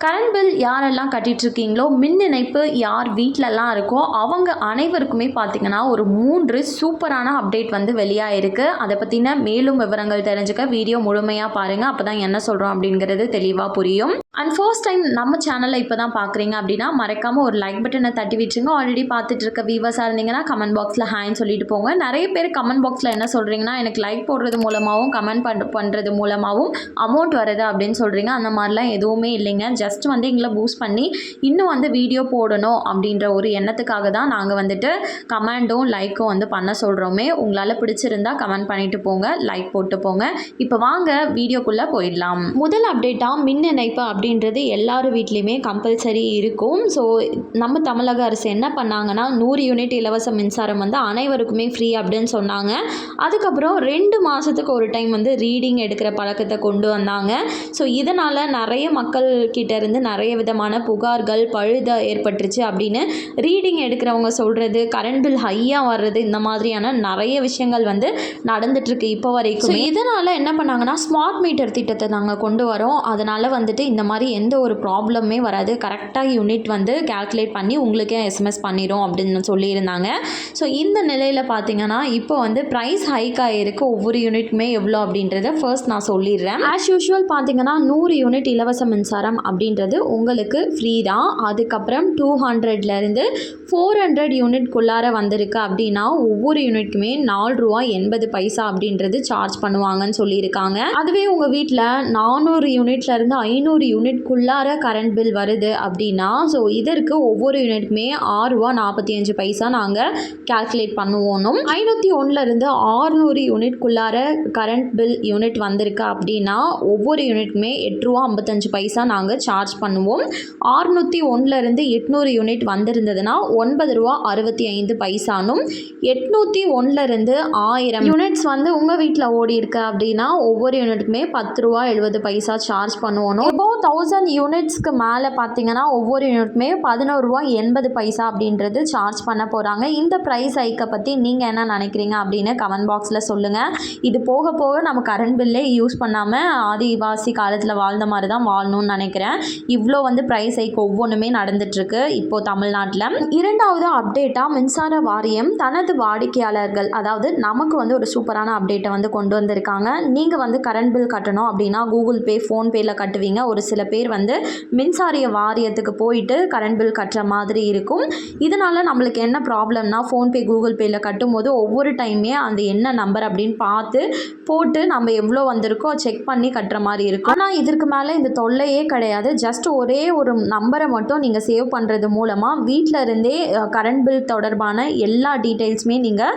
Current bill யாரெல்லாம் கட்டிகிட்ருக்கீங்களோ மின் இணைப்பு யார் வீட்டிலலாம் இருக்கோ அவங்க அனைவருக்குமே பார்த்தீங்கன்னா ஒரு மூன்று சூப்பரான அப்டேட் வந்து வெளியாகிருக்கு அதை பற்றின மேலும் விவரங்கள் தெரிஞ்சுக்க வீடியோ முழுமையாக பாருங்கள் அப்போ தான் என்ன சொல்கிறோம் அப்படிங்கிறது தெளிவாக புரியும். அண்ட் ஃபர்ஸ்ட் டைம் நம்ம சேனலை இப்போ தான் பார்க்குறீங்க அப்படின்னா மறக்காமல் ஒரு லைக் பட்டனை தட்டி விட்டுருங்க. ஆல்ரெடி பார்த்துட்டு இருக்க வியூவர்ஸாக இருந்தீங்கன்னா கமெண்ட் பாக்ஸில் ஹேன்னு சொல்லிட்டு போங்க. நிறைய பேர் கமெண்ட் பாக்ஸில் என்ன சொல்கிறீங்கன்னா எனக்கு லைக் போடுறது மூலமாகவும் கமெண்ட் பண்ண பண்ணுறது மூலமாகவும் அமௌண்ட் வருது அப்படின்னு சொல்கிறீங்க அந்த மாதிரிலாம் எதுவுமே இல்லைங்க. ஜஸ்ட் வந்து எங்களை பூஸ்ட் பண்ணி இன்னும் வந்து வீடியோ போடணும் அப்படின்ற ஒரு எண்ணத்துக்காக தான் நாங்கள் வந்துட்டு கமெண்டும் லைக்கும் வந்து பண்ண சொல்கிறோமே உங்களால் பிடிச்சிருந்தா கமெண்ட் பண்ணிட்டு போங்க லைக் போட்டு போங்க. இப்போ வாங்க வீடியோக்குள்ளே போயிடலாம். முதல் அப்டேட்டாக மின் இணைப்பு அப்படின்றது எல்லார் வீட்லேயுமே கம்பல்சரி இருக்கும். ஸோ நம்ம தமிழக அரசு என்ன பண்ணாங்கன்னா நூறு யூனிட் இலவச மின்சாரம் வந்து அனைவருக்குமே ஃப்ரீ அப்படின்னு சொன்னாங்க. அதுக்கப்புறம் ரெண்டு மாதத்துக்கு ஒரு டைம் வந்து ரீடிங் எடுக்கிற பழக்கத்தை கொண்டு வந்தாங்க. ஸோ இதனால் நிறைய மக்கள் இருந்து நிறைய விதமான புகார்கள் பழுத ஏற்பட்டுருச்சு அப்படின்னு ரீடிங் எடுக்கிறவங்க சொல்கிறது கரண்ட் பில் ஹையாக வர்றது இந்த மாதிரியான நிறைய விஷயங்கள் வந்து நடந்துட்டுருக்கு இப்போ வரைக்கும். ஸோ இதனால் என்ன பண்ணாங்கன்னா ஸ்மார்ட் மீட்டர் திட்டத்தை நாங்கள் கொண்டு வரோம். அதனால் வந்துட்டு இந்த மாதிரி மாதிரி எந்த ஒரு ப்ராப்ளமே வராது. கரெக்டாக யூனிட் வந்து கால்குலேட் பண்ணி உங்களுக்கே எஸ்எம்எஸ் பண்ணிடும் அப்படின்னு சொல்லியிருந்தாங்க. ஸோ இந்த நிலையில் பார்த்தீங்கன்னா இப்போ வந்து ப்ரைஸ் ஹைக் ஆகிருக்கு ஒவ்வொரு யூனிட்டுமே எவ்வளோ அப்படின்றத ஃபர்ஸ்ட் நான் சொல்லிடுறேன். ஆஸ் யூஷுவல் பார்த்தீங்கன்னா நூறு யூனிட் இலவச மின்சாரம் அப்படின்றது உங்களுக்கு ஃப்ரீ தான். அதுக்கப்புறம் டூ ஹண்ட்ரட்லேருந்து ஃபோர் ஹண்ட்ரட் யூனிட்குள்ளார வந்திருக்கு அப்படின்னா ஒவ்வொரு யூனிட்டுக்குமே நாலு ரூபா எண்பது பைசா அப்படின்றது சார்ஜ் பண்ணுவாங்கன்னு சொல்லியிருக்காங்க. அதுவே உங்கள் வீட்டில் நானூறு யூனிட்லேருந்து ஐநூறு யூனிட்குள்ளார கரண்ட் பில் வருது அப்படின்னா ஸோ இதற்கு ஒவ்வொரு யூனிட்டுமே ஆறுரூவா நாற்பத்தி அஞ்சு பைசா நாங்கள் கால்குலேட் பண்ணுவோனும் ஐநூற்றி ஒன்றுலேருந்து ஆறுநூறு யூனிட்குள்ளார கரண்ட் பில் யூனிட் வந்திருக்கு அப்படின்னா ஒவ்வொரு யூனிட்டுமே எட்ரூவா ஐம்பத்தஞ்சு பைசா நாங்கள் சார்ஜ் பண்ணுவோம். ஆறுநூற்றி ஒன்றுலேருந்து எட்நூறு யூனிட் வந்திருந்ததுன்னா ஒன்பது ரூபா அறுபத்தி ஐந்து பைசானும் எட்நூற்றி ஒன்றுலேருந்து ஆயிரம் யூனிட்ஸ் வந்து உங்கள் வீட்டில் ஓடி இருக்கு அப்படின்னா ஒவ்வொரு யூனிட்டுமே பத்து ரூபா எழுபது பைசா சார்ஜ் பண்ணுவோம். இப்போ தௌசண்ட் யூனிட்ஸ்க்கு மேலே பார்த்தீங்கன்னா ஒவ்வொரு யூனிட்டுமே பதினோரு ரூபா எண்பது பைசா அப்படின்றது சார்ஜ் பண்ண போகிறாங்க இந்த ப்ரைஸ் ஹைக்கை பற்றி நீங்கள் என்ன நினைக்கிறீங்க அப்படின்னு கமெண்ட் பாக்ஸில் சொல்லுங்கள் இது போக போக நம்ம கரண்ட் பில்லே யூஸ் பண்ணாமல் ஆதிவாசி காலத்தில் வாழ்ந்த மாதிரி தான் வாழணும்னு நினைக்கிறேன். இவ்வளோ வந்து ப்ரைஸ் ஹைக் ஒவ்வொன்றுமே நடந்துட்டுருக்கு இப்போது தமிழ்நாட்டில். இரண்டாவது அப்டேட்டாக மின்சார வாரியம் தனது வாடிக்கையாளர்கள் அதாவது நமக்கு வந்து ஒரு சூப்பரான அப்டேட்டை வந்து கொண்டு வந்திருக்காங்க. நீங்கள் வந்து கரண்ட் பில் கட்டணும் அப்படின்னா கூகுள் பே ஃபோன்பேயில் கட்டுவீங்க. ஒரு சில பேர் வந்து மின்சாரிய வாரியத்துக்கு போயிட்டு கரண்ட் பில் கட்டுற மாதிரி இருக்கும். இதனால் நம்மளுக்கு என்ன ப்ராப்ளம்னா ஃபோன்பே கூகுள் பேயில் கட்டும்போது ஒவ்வொரு டைமே அந்த என்ன நம்பர் அப்படின்னு பார்த்து போட்டு நம்ம எவ்வளோ வந்திருக்கோ செக் பண்ணி கட்டுற மாதிரி இருக்கும். ஆனால் இதற்கு மேலே இந்த தொல்லையே கிடையாது. ஜஸ்ட் ஒரே ஒரு நம்பரை மட்டும் நீங்கள் சேவ் பண்ணுறது மூலமாக வீட்டில் இருந்தே கரண்ட் பில் தொடர்பான எல்லா டீட்டெயில்ஸுமே நீங்கள்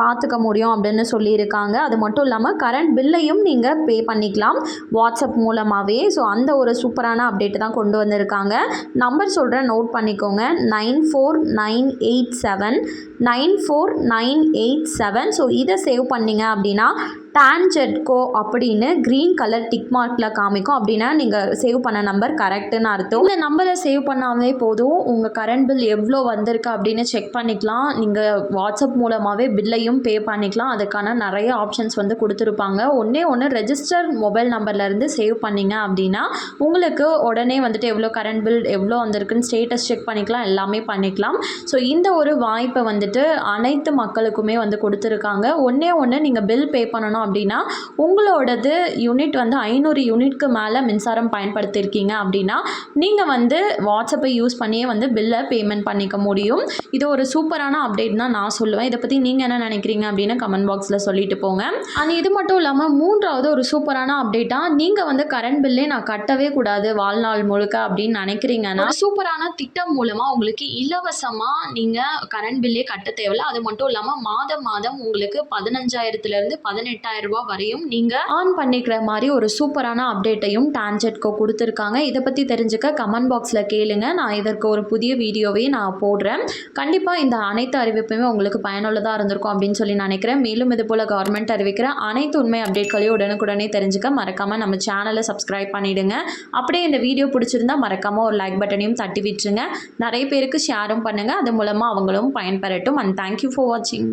பார்த்துக்க முடியும் அப்படின்னு சொல்லியிருக்காங்க. அது மட்டும் இல்லாமல் கரண்ட் பில்லையும் நீங்கள் பே பண்ணிக்கலாம். வாட்ஸ்அப் மூலமாகவே ஸோ அந்த ஒரு சூப்பரான அப்டேட் தான் கொண்டு வந்திருக்காங்க. நம்பர் சொல்கிறேன் நோட் பண்ணிக்கோங்க. Nine four nine eight seven. Nine four nine eight seven. So இதை சேவ் பண்ணிங்க அப்படின்னா டான்ஜெட்கோ அப்படின்னு க்ரீன் கலர் டிக் மார்க்கில் காமிக்கும். அப்படின்னா நீங்கள் சேவ் பண்ண நம்பர் கரெக்டுன்னு அர்த்தம். இந்த நம்பரை சேவ் பண்ணாவே போதும். உங்கள் கரண்ட் பில் எவ்வளோ வந்திருக்கு அப்படின்னு செக் பண்ணிக்கலாம். நீங்கள் வாட்ஸ்அப் மூலமாகவே பில்லையும் பே பண்ணிக்கலாம். அதுக்கான நிறைய ஆப்ஷன்ஸ் வந்து கொடுத்துருப்பாங்க. ஒன்றே ஒன்று ரெஜிஸ்டர் மொபைல் நம்பர்லேருந்து சேவ் பண்ணிங்க அப்படின்னா உங்களுக்கு உடனே வந்துட்டு எவ்வளோ கரண்ட் பில் எவ்வளோ வந்திருக்குன்னு ஸ்டேட்டஸ் செக் பண்ணிக்கலாம். எல்லாமே பண்ணிக்கலாம். ஸோ இந்த ஒரு வாய்ப்பை வந்துட்டு அனைத்து மக்களுக்குமே வந்து கொடுத்துருக்காங்க. ஒன்றே ஒன்று நீங்கள் பில் பே பண்ணணும் அப்படின்னா உங்களோடது யூனிட் வந்து ஐநூறு யூனிட்க்கு மேலே மின்சாரம் பயன்படுத்தியிருக்கீங்க அப்படின்னா நீங்கள் வந்து வாட்ஸ்அப்பை யூஸ் பண்ணியே வந்து பில்லை பேமெண்ட் பண்ணிக்க முடியும். இது ஒரு சூப்பரான அப்டேட் தான் நான் சொல்லுவேன். இதை பற்றி நீங்கள் என்ன நினைக்கிறீங்க அப்படின்னு கமெண்ட் பாக்ஸில் சொல்லிட்டு போங்க. அண்ட் இது மட்டும் இல்லாமல் மூன்றாவது ஒரு சூப்பரான அப்டேட்டாக நீங்கள் வந்து கரண்ட் பில்லே நான் கட்டவே கூடாது வாழ்நாள் முழுக்க அப்படின்னு நினைக்கிறீங்கன்னா சூப்பரான திட்டம் மூலமாக உங்களுக்கு இலவசமாக நீங்கள் கரண்ட் பில்லே கட்ட தேவையில்ல. அது மட்டும் இல்லாமல் மாதம் மாதம் உங்களுக்கு பதினஞ்சாயிரத்துலேருந்து பதினெட்டாயிரம் ரூபாய் வரையும் நீங்கள் ஆன் பண்ணிக்கிற மாதிரி ஒரு சூப்பரான அப்டேட்டையும் டான்ஜெட்கோ கொடுத்துருக்காங்க. இதை பற்றி தெரிஞ்சுக்க கமெண்ட் பாக்ஸில் கேளுங்க. நான் இதற்கு ஒரு புதிய வீடியோவையும் நான் போடுறேன். கண்டிப்பாக இந்த அனைத்து அறிவிப்புமே உங்களுக்கு பயனுள்ளதாக இருந்திருக்கும் அப்படின்னு சொல்லி நினைக்கிறேன். மேலும் இது போல் கவர்மெண்ட் அறிவிக்கிற அனைத்து உண்மை அப்டேட்களையும் உடனுக்குடனே தெரிஞ்சுக்க மறக்காமல் நம்ம சேனலை சப்ஸ்கிரைப் பண்ணிவிடுங்க அப்படியே இந்த வீடியோ பிடிச்சிருந்தா மறக்காமல் ஒரு லைக் பட்டனையும் தட்டி விட்டுருங்க. நிறைய பேருக்கு ஷேரும் பண்ணுங்கள் அது மூலமாக அவங்களும் பயன்பெறட்டும். அண்ட் தேங்க்யூ ஃபார் வாட்சிங்